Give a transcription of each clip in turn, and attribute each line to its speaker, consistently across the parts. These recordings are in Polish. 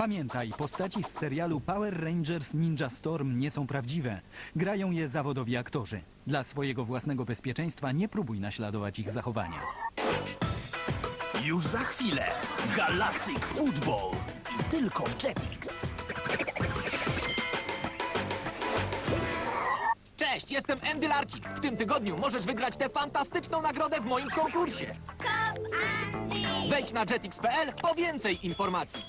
Speaker 1: Pamiętaj, postaci z serialu Power Rangers Ninja Storm nie są prawdziwe. Grają je zawodowi aktorzy. Dla swojego własnego bezpieczeństwa nie próbuj naśladować ich zachowania.
Speaker 2: Już za chwilę Galactic Football i tylko w Jetix.
Speaker 3: Cześć, jestem Andy Larkin. W tym tygodniu możesz wygrać tę fantastyczną nagrodę w moim konkursie. Wejdź na jetix.pl po więcej informacji.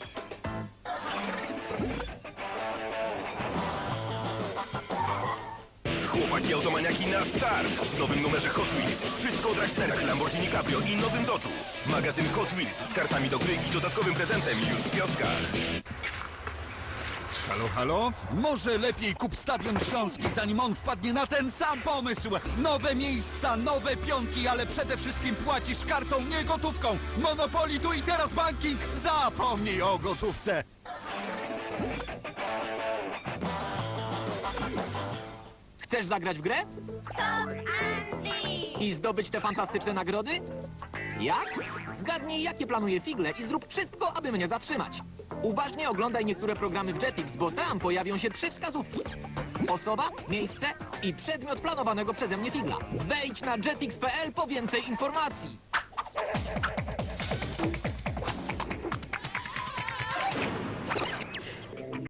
Speaker 4: Chłopaki automaniaki na start! W nowym numerze Hot Wheels. Wszystko od Dragsterach, Lamborghini Cabrio i nowym Dodge'u. Magazyn Hot Wheels z kartami do gry i dodatkowym prezentem już w kioskach.
Speaker 5: Halo, halo? Może lepiej kup Stadion Śląski, zanim on wpadnie na ten sam pomysł. Nowe miejsca, nowe pionki, ale przede wszystkim płacisz kartą, nie gotówką. Monopoli tu i teraz banking. Zapomnij o gotówce.
Speaker 3: Chcesz zagrać w grę? I zdobyć te fantastyczne nagrody? Jak? Zgadnij, jakie planuje Figle i zrób wszystko, aby mnie zatrzymać. Uważnie oglądaj niektóre programy w Jetix, bo tam pojawią się trzy wskazówki. Osoba, miejsce i przedmiot planowanego przeze mnie Figla. Wejdź na jetix.pl po więcej informacji.